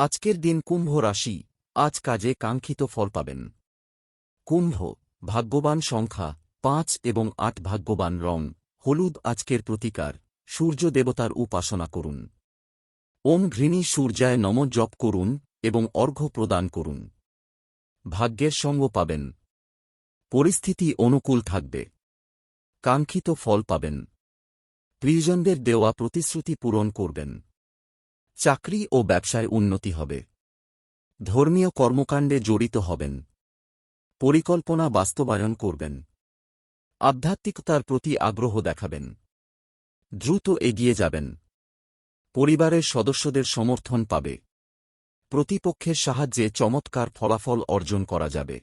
আজকের দিন কুম্ভ রাশি। আজ কাজে কাঙ্ক্ষিত ফল পাবেন। কুম্ভ, ভাগ্যবান সংখ্যা, পাঁচ এবং আট ভাগ্যবান রং। হলুদ আজকের প্রতিকার। সূর্য দেবতার উপাসনা করুন। ওম ঘৃণী সূর্যায় নম জপ করুন এবং অর্ঘ্য প্রদান করুন। ভাগ্যের সঙ্গ পাবেন। পরিস্থিতি অনুকূল থাকবে। কাঙ্ক্ষিত ফল পাবেন। প্রিয়জনদের দেওয়া প্রতিশ্রুতি পূরণ করবেন। চাকরি ও ব্যবসায় উন্নতি হবে। ধর্মীয় কর্মকাণ্ডে জড়িত হবেন। পরিকল্পনা বাস্তবায়ন করবেন। আধ্যাত্মিকতার প্রতি আগ্রহ দেখাবেন। দ্রুত এগিয়ে যাবেন। পরিবারের সদস্যদের সমর্থন পাবে। প্রতিপক্ষের সাহায্যে চমৎকার ফলাফল অর্জন করা যাবে।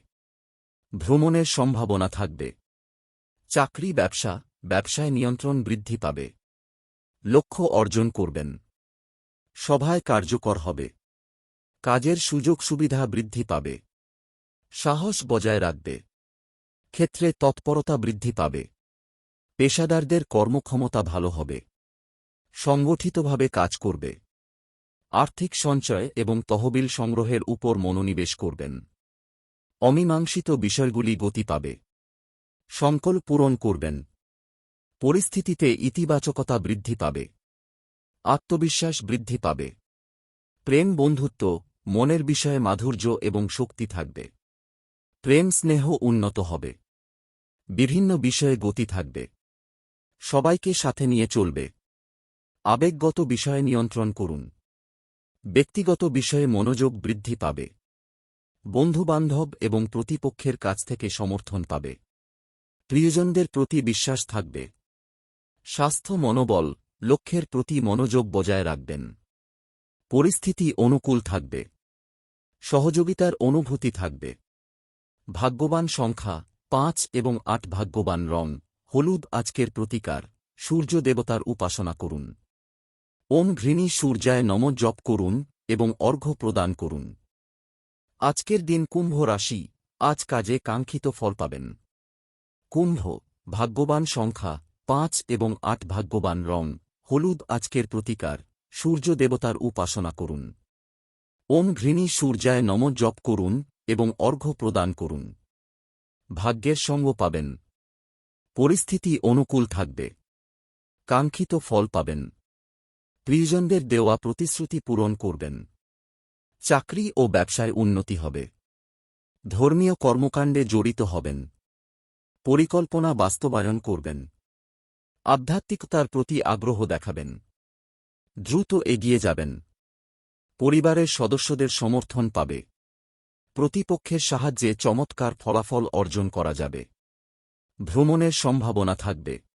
ভ্রমণের সম্ভাবনা থাকবে। চাকরি, ব্যবসা, ব্যবসায় নিয়ন্ত্রণ বৃদ্ধি পাবে। লক্ষ্য অর্জন করবেন। সভায় কার্যকর হবে। কাজের সুযোগ সুবিধা বৃদ্ধি পাবে। সাহস বজায় রাখবে। ক্ষেত্রে তৎপরতা বৃদ্ধি পাবে। পেশাদারদের কর্মক্ষমতা ভালো হবে। সংগঠিতভাবে কাজ করবে। আর্থিক সঞ্চয় এবং তহবিল সংগ্রহের উপর মনোনিবেশ করবেন। অমীমাংসিত বিষয়গুলি গতি পাবে। সংকল্প পূরণ করবেন। পরিস্থিতিতে ইতিবাচকতা বৃদ্ধি পাবে। আত্মবিশ্বাস বৃদ্ধি পাবে। প্রেম বন্ধুত্ব, মনের বিষয়ে মাধুর্য এবং শক্তি থাকবে। প্রেম স্নেহ উন্নত হবে। বিভিন্ন বিষয়ে গতি থাকবে। সবাইকে সাথে নিয়ে চলবে। আবেগগত বিষয়ে নিয়ন্ত্রণ করুন। ব্যক্তিগত বিষয়ে মনোযোগ বৃদ্ধি পাবে। বন্ধুবান্ধব এবং প্রতিপক্ষের কাছ থেকে সমর্থন পাবে। প্রিয়জনদের প্রতি বিশ্বাস থাকবে। স্বাস্থ্য মনোবল লক্ষ্যের প্রতি মনোযোগ বজায় রাখবেন। পরিস্থিতি অনুকূল থাকবে। সহযোগিতার অনুভূতি থাকবে। ভাগ্যবান সংখ্যা, পাঁচ এবং আট ভাগ্যবান রং, হলুদ আজকের প্রতিকার, সূর্য দেবতার উপাসনা করুন। ওম ঘৃণী সূর্যায় নম জপ করুন এবং অর্ঘ্য প্রদান করুন। আজকের দিন কুম্ভ রাশি, আজ কাজে কাঙ্ক্ষিত ফল পাবেন। কুম্ভ, ভাগ্যবান সংখ্যা, পাঁচ এবং আট ভাগ্যবান রং হলুদ আজকের প্রতিকার, সূর্য দেবতার উপাসনা করুন। ওম ঘৃণী সূর্যায় নম জপ করুন এবং অর্ঘ্য প্রদান করুন। ভাগ্যের সঙ্গ পাবেন। পরিস্থিতি অনুকূল থাকবে। কাঙ্ক্ষিত ফল পাবেন। প্রিয়জনদের দেওয়া প্রতিশ্রুতি পূরণ করবেন। চাকরি ও ব্যবসায় উন্নতি হবে। ধর্মীয় কর্মকাণ্ডে জড়িত হবেন। পরিকল্পনা বাস্তবায়ন করবেন। আধ্যাত্মিকতার প্রতি আগ্রহ দেখাবেন। দ্রুত এগিয়ে যাবেন। পরিবারের সদস্যদের সমর্থন পাবে। প্রতিপক্ষের সাহায্যে চমৎকার ফলাফল অর্জন করা যাবে। ভ্রমণের সম্ভাবনা থাকবে।